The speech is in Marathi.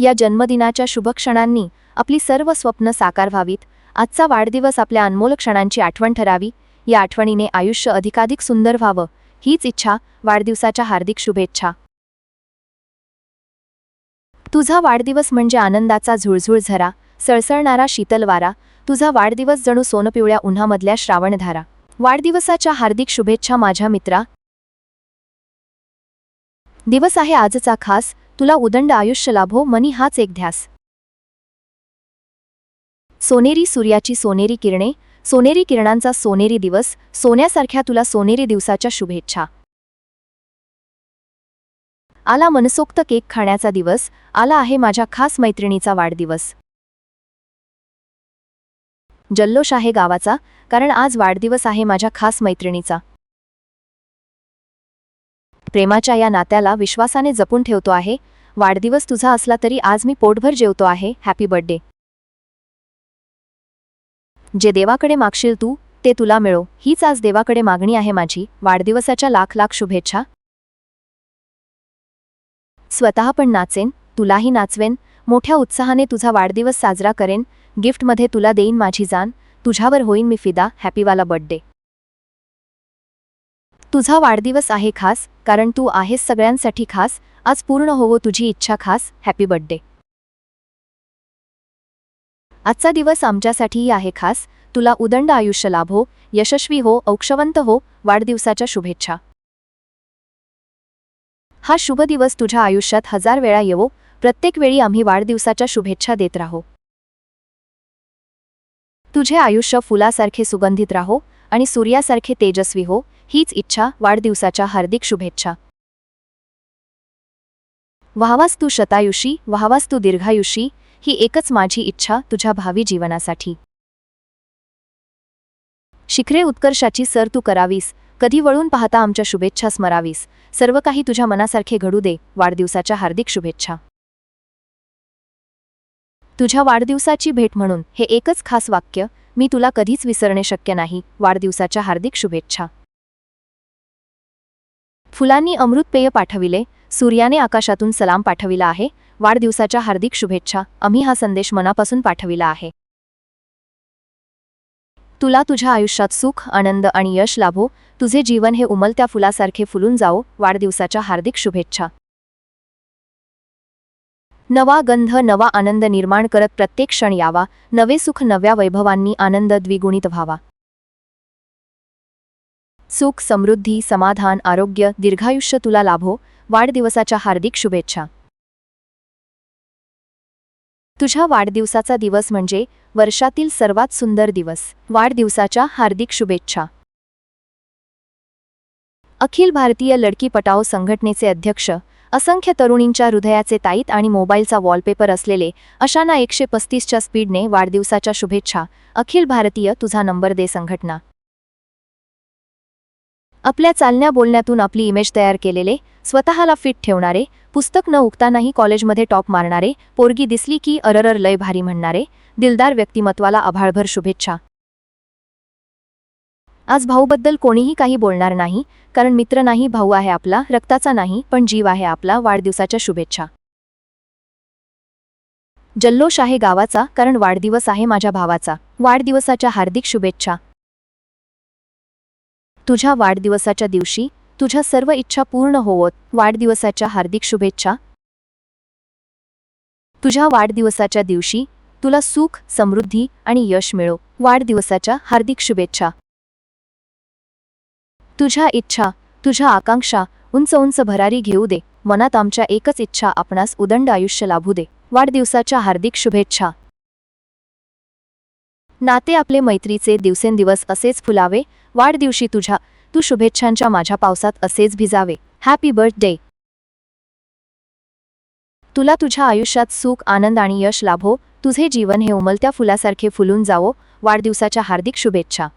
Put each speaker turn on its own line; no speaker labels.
या जन्मदिनाच्या शुभक्षणांनी आपली सर्व स्वप्न साकार व्हावीत. आजचा वाढदिवस आपल्या अनमोल क्षणांची आठवण ठरावी. या आठवणीने आयुष्य अधिकाधिक सुंदर व्हावं हीच इच्छा वाढदिवसाच्या हार्दिक शुभेच्छा. तुझा वाढदिवस म्हणजे आनंदाचा झुळझुळ झरा सळसळणारा शीतलवारा तुझा वाढदिवस जणू सोनपिवळ्या उन्हामधल्या श्रावणधारा. वाढदिवसाच्या हार्दिक शुभेच्छा माझ्या मित्रा. दिवस आहे आजचा खास तुला उदंड आयुष्य लाभो मनी हाच एक ध्यास. सोनेरी सूर्याची सोनेरी किरणे सोनेरी किरणांचा सोनेरी दिवस सोन्यासारख्या तुला सोनेरी दिवसाच्या शुभेच्छा. आला मनसोक्त केक खाण्याचा दिवस आला आहे माझ्या खास मैत्रिणीचा वाढदिवस. जल्लोष आहे गावाचा कारण आज वाढदिवस आहे माझ्या खास मैत्रिणीचा. प्रेमाच्या या नात्याला विश्वासाने जपून ठेवतो आहे. वाढदिवस तुझा असला तरी आज मी पोटभर जेवतो आहे. हॅपी बर्थडे जे देवाकडे मागशील तू ते तुला मिळो. हीच आज देवाकडे मागणी आहे माझी. वाढदिवसाच्या लाख लाख शुभेच्छा. स्वतः पण नाचेन तुलाही नाचवेन. मोठ्या उत्साहाने तुझा वाढदिवस साजरा करेन. गिफ्टमध्ये तुला देईन माझी जान. तुझ्यावर होईन मी फिदा. हॅपीवाला बर्थडे तुझा वाढदिवस आहे खास कारण तू आहेस सगळ्यांसाठी खास आज पूर्ण होवो तुझी इच्छा खास हॅपी बर्थडे आजचा दिवस आमच्यासाठीही आहे खास तुला उदंड आयुष्य लाभो यशस्वी हो औक्षवंत हो वाढदिवसाच्या शुभेच्छा. हा शुभ दिवस तुझ्या आयुष्यात हजार वेळा येवो प्रत्येक वेळी आम्ही वाढदिवसाच्या शुभेच्छा देत राहो. तुझे आयुष्य फुलासारखे सुगंधित राहो आणि सूर्यासारखे तेजस्वी हो हीच इच्छा वाढदिवसाच्या हार्दिक शुभेच्छा. व्हावास तू शतायुषी व्हावास तू दीर्घायुषी ही एकच माझी इच्छा तुझ्या भावी जीवनासाठी. शिखरे उत्कर्षाची सर तू करावीस कधी वळून पाहता आमच्या शुभेच्छा स्मरावीस सर्व काही तुझ्या मनासारखे घडू दे वाढदिवसाच्या हार्दिक शुभेच्छा. तुझ्या वाढदिवसाची भेट म्हणून हे एकच खास वाक्य मी तुला कधीच विसरणे शक्य नाही. वाढदिवसाच्या हार्दिक शुभेच्छा. फुलांनी अमृत पेय पाठविले. सूर्याने आकाशातून सलाम पाठविला आहे. वाढदिवसाच्या हार्दिक शुभेच्छा. आम्ही हा संदेश मनापासून पाठविला आहे. तुला तुझ्या आयुष्यात सुख आनंद आणि यश लाभो. तुझे जीवन हे उमलत्या फुलासारखे फुलून जाओ वाढदिवसाच्या हार्दिक शुभेच्छा. नवा गंध नवा आनंद निर्माण करत प्रत्येक क्षण यावा. नवे सुख नव्या वैभवांनी आनंद द्विगुणित व्हावा. सुख समृद्धी समाधान आरोग्य दीर्घायुष्य तुला लाभो. वाढदिवसाच्या हार्दिक शुभेच्छा. तुझ्या वाढदिवसाचा दिवस म्हणजे वर्षातील सर्वात सुंदर दिवस. वाढदिवसाच्या हार्दिक शुभेच्छा. अखिल भारतीय लडकी पटाओ संघटनेचे अध्यक्ष असंख्य तरुणींच्या हृदयाचे ताईत आणि मोबाईलचा वॉलपेपर असलेले अशांना एकशे पस्तीसच्या स्पीडने वाढदिवसाच्या शुभेच्छा. अखिल भारतीय तुझा नंबर दे संघटना. आपल्या चालण्या बोलण्यातून आपली इमेज तयार केलेले स्वतःला फिट ठेवणारे पुस्तक न उगतानाही कॉलेजमध्ये टॉप मारणारे पोरगी दिसली की अररर लय भारी म्हणणारे दिलदार व्यक्तिमत्वाला आभाळभर शुभेच्छा. आज भाऊबद्दल कोणीही काही बोलणार नाही कारण मित्र नाही भाऊ आहे आपला रक्ताचा नाही पण जीव आहे आपला. वाढदिवसाच्या शुभेच्छा. जल्लोष आहे गावाचा कारण वाढदिवस आहे माझ्या भावाचा. वाढदिवसाच्या हार्दिक शुभेच्छा. तुझ्या वाढदिवसाच्या दिवशी तुझ्या सर्व इच्छा पूर्ण होवत. वाढदिवसाच्या हार्दिक शुभेच्छा. तुझ्या वाढदिवसाच्या दिवशी तुला सुख समृद्धी आणि यश मिळो. वाढदिवसाच्या हार्दिक शुभेच्छा. तुझ्या इच्छा तुझ्या आकांक्षा उंच उंच भरारी घेऊ दे. मनात आमच्या एकच इच्छा आपणास उदंड आयुष्य लाभू दे. वाढदिवसाच्या हार्दिक शुभेच्छा. नाते आपले मैत्रीचे दिवसेंदिवस असेच फुलावे. वाढदिवशी तुझ्या तू शुभेच्छांच्या माझ्या पावसात असेच भिजावे. हॅपी बर्थडे तुला तुझ्या आयुष्यात सुख आनंद आणि यश लाभो. तुझे जीवन हे उमलत्या फुलासारखे फुलून जावो. वाढदिवसाच्या हार्दिक शुभेच्छा.